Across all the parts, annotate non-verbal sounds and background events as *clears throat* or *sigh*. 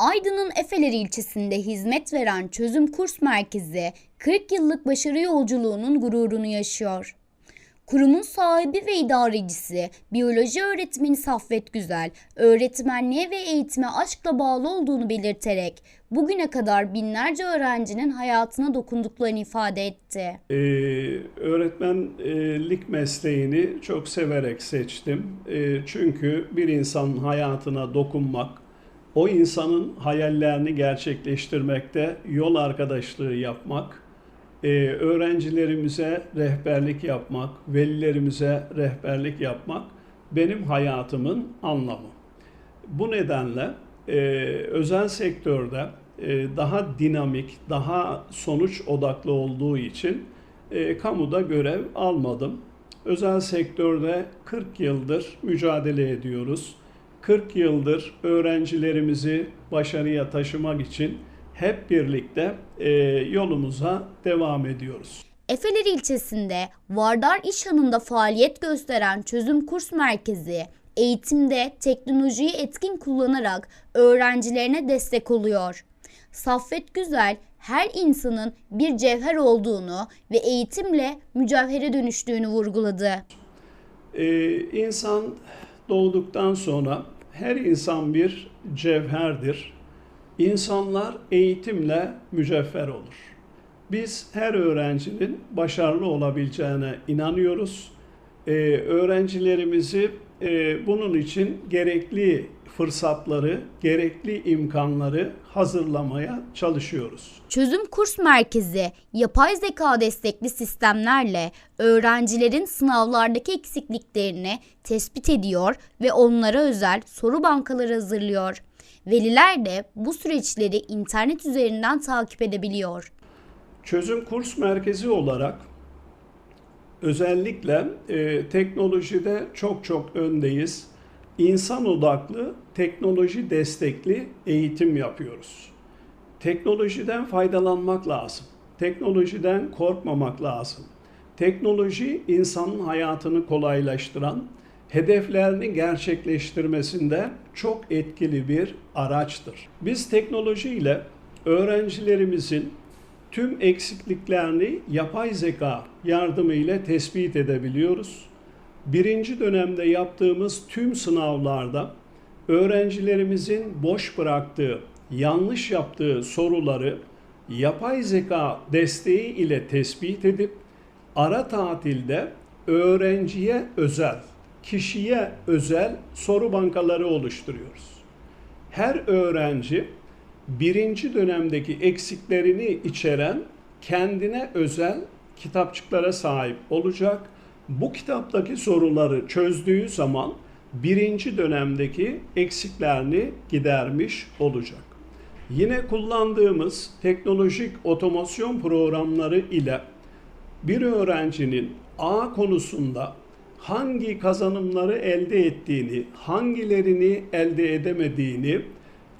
Aydın'ın Efeler ilçesinde hizmet veren Çözüm Kurs Merkezi 40 yıllık başarı yolculuğunun gururunu yaşıyor. Kurumun sahibi ve idarecisi, biyoloji öğretmeni Saffet Güzel, öğretmenliğe ve eğitime aşkla bağlı olduğunu belirterek bugüne kadar binlerce öğrencinin hayatına dokunduklarını ifade etti. Ee, öğretmenlik mesleğini çok severek seçtim. Ee, çünkü bir insanın hayatına dokunmak, o insanın hayallerini gerçekleştirmekte yol arkadaşlığı yapmak, e, öğrencilerimize rehberlik yapmak, velilerimize rehberlik yapmak benim hayatımın anlamı. Bu nedenle e, özel sektörde e, daha dinamik, daha sonuç odaklı olduğu için kamuda görev almadım. Özel sektörde 40 yıldır mücadele ediyoruz. 40 yıldır öğrencilerimizi başarıya taşımak için hep birlikte e, yolumuza devam ediyoruz. Efeler ilçesinde Vardar İşhanı'nda faaliyet gösteren Çözüm Kurs Merkezi, eğitimde teknolojiyi etkin kullanarak öğrencilerine destek oluyor. Saffet Güzel, her insanın bir cevher olduğunu ve eğitimle mücevhere dönüştüğünü vurguladı. Ee, insan doğduktan sonra her insan bir cevherdir. İnsanlar eğitimle mücevher olur. Biz her öğrencinin başarılı olabileceğine inanıyoruz. Ee, öğrencilerimizi e, bunun için gerekli fırsatları, gerekli imkanları hazırlamaya çalışıyoruz. Çözüm Kurs Merkezi, yapay zeka destekli sistemlerle öğrencilerin sınavlardaki eksikliklerini tespit ediyor ve onlara özel soru bankaları hazırlıyor. Veliler de bu süreçleri internet üzerinden takip edebiliyor. Çözüm Kurs Merkezi olarak özellikle e, teknolojide çok çok öndeyiz. İnsan odaklı, teknoloji destekli eğitim yapıyoruz. Teknolojiden faydalanmak lazım. Teknolojiden korkmamak lazım. Teknoloji insanın hayatını kolaylaştıran, hedeflerini gerçekleştirmesinde çok etkili bir araçtır. Biz teknolojiyle öğrencilerimizin tüm eksikliklerini yapay zeka yardımıyla tespit edebiliyoruz. Birinci dönemde yaptığımız tüm sınavlarda öğrencilerimizin boş bıraktığı, yanlış yaptığı soruları yapay zeka desteği ile tespit edip ara tatilde öğrenciye özel, kişiye özel soru bankaları oluşturuyoruz. Her öğrenci birinci dönemdeki eksiklerini içeren kendine özel kitapçıklara sahip olacak. Bu kitaptaki soruları çözdüğü zaman birinci dönemdeki eksiklerini gidermiş olacak. Yine kullandığımız teknolojik otomasyon programları ile bir öğrencinin A konusunda hangi kazanımları elde ettiğini, hangilerini elde edemediğini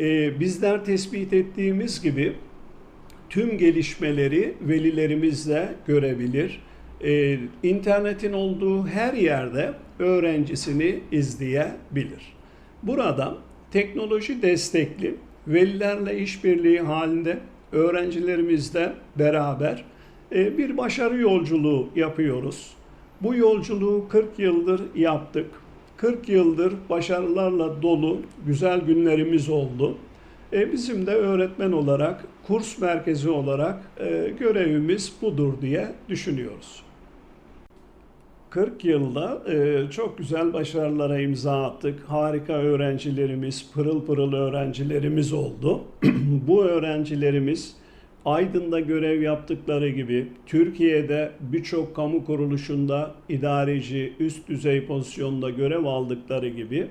e, bizler tespit ettiğimiz gibi tüm gelişmeleri velilerimizle görebilir. E, internetin olduğu her yerde öğrencisini izleyebilir. Burada teknoloji destekli velilerle işbirliği halinde öğrencilerimizle beraber e, bir başarı yolculuğu yapıyoruz. Bu yolculuğu 40 yıldır yaptık. 40 yıldır başarılarla dolu güzel günlerimiz oldu. E, bizim de öğretmen olarak, kurs merkezi olarak e, görevimiz budur diye düşünüyoruz. 40 yılda e, çok güzel başarılara imza attık. Harika öğrencilerimiz, pırıl pırıl öğrencilerimiz oldu. *clears throat* Bu öğrencilerimiz Aydın'da görev yaptıkları gibi Türkiye'de birçok kamu kuruluşunda idareci, üst düzey pozisyonda görev aldıkları gibi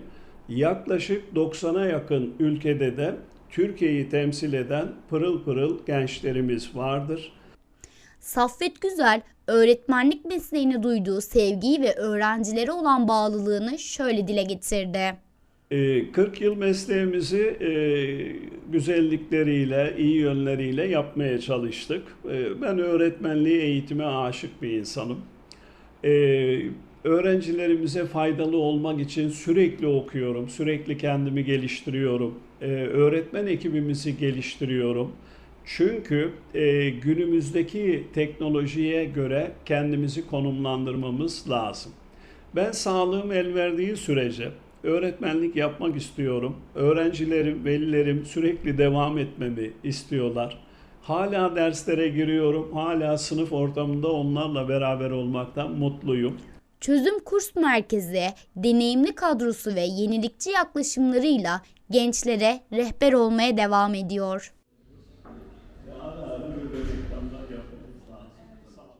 yaklaşık 90'a yakın ülkede de Türkiye'yi temsil eden pırıl pırıl gençlerimiz vardır. Saffet Güzel, öğretmenlik mesleğine duyduğu sevgiyi ve öğrencilere olan bağlılığını şöyle dile getirdi. Ee, 40 yıl mesleğimizi e, güzellikleriyle, iyi yönleriyle yapmaya çalıştık. Ee, Ben öğretmenliği eğitime aşık bir insanım. Ee, öğrencilerimize faydalı olmak için sürekli okuyorum, sürekli kendimi geliştiriyorum. Ee, öğretmen ekibimizi geliştiriyorum. Çünkü e, günümüzdeki teknolojiye göre kendimizi konumlandırmamız lazım. Ben sağlığım el verdiği sürece öğretmenlik yapmak istiyorum. Öğrencilerim, velilerim sürekli devam etmemi istiyorlar. Hala derslere giriyorum. Hala sınıf ortamında onlarla beraber olmaktan mutluyum. Çözüm Kurs Merkezi deneyimli kadrosu ve yenilikçi yaklaşımlarıyla gençlere rehber olmaya devam ediyor.